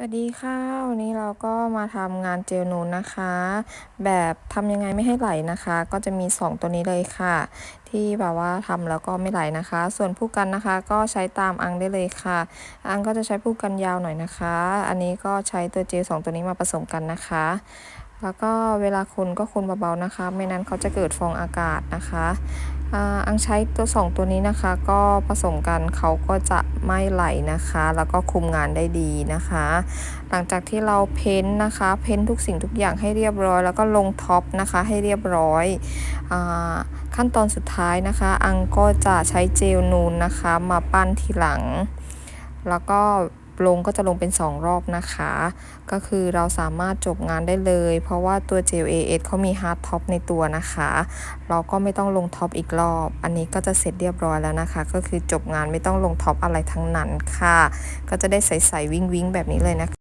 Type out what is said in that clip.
สวัสดีค่ะ วันนี้เราก็มาทำงานเจลนูนนะคะ แบบทำยังไงไม่ให้ไหลนะคะ ก็จะมี 2 ตัวนี้เลยค่ะ ที่แบบว่าทำแล้วก็ไม่ไหลนะคะ ส่วนผู้กันนะคะก็ใช้ตามอังได้เลยค่ะ อังก็จะใช้ผู้กันยาวหน่อยนะคะ อันนี้ก็ใช้ตัวเจล2ตัวนี้มาผสมกันนะคะ แล้วก็เวลาคนก็คนเบาๆนะคะ ไม่นั้นเขาจะเกิดฟองอากาศนะคะ อังใช้ตัว 2 ตัวนี้นะคะ ก็ผสมกันเขาก็จะไม่ไหลนะคะ แล้วก็คุมงานได้ดีนะคะ หลังจากที่เราเพ้นท์นะคะ เพ้นท์ทุกสิ่งทุกอย่างให้เรียบร้อย แล้วก็ลงท็อปนะคะให้เรียบร้อยอขั้นตอนสุดท้ายนะคะ อังก็จะใช้เจลนูนนะคะ มาปั้นทีหลัง แล้วก็ ลงก็จะลงเป็น 2 รอบนะคะ ก็คือเราสามารถจบงานได้เลย เพราะว่าตัวเจล AS เขามีฮาร์ดท็อปในตัวนะคะ เราก็ไม่ต้องลงท็อปอีกรอบ อันนี้ก็จะเสร็จเรียบร้อยแล้วนะคะ ก็คือจบงานไม่ต้องลงท็อปอะไรทั้งนั้นค่ะ ก็จะได้ใสๆวิ่งๆแบบนี้เลยนะคะ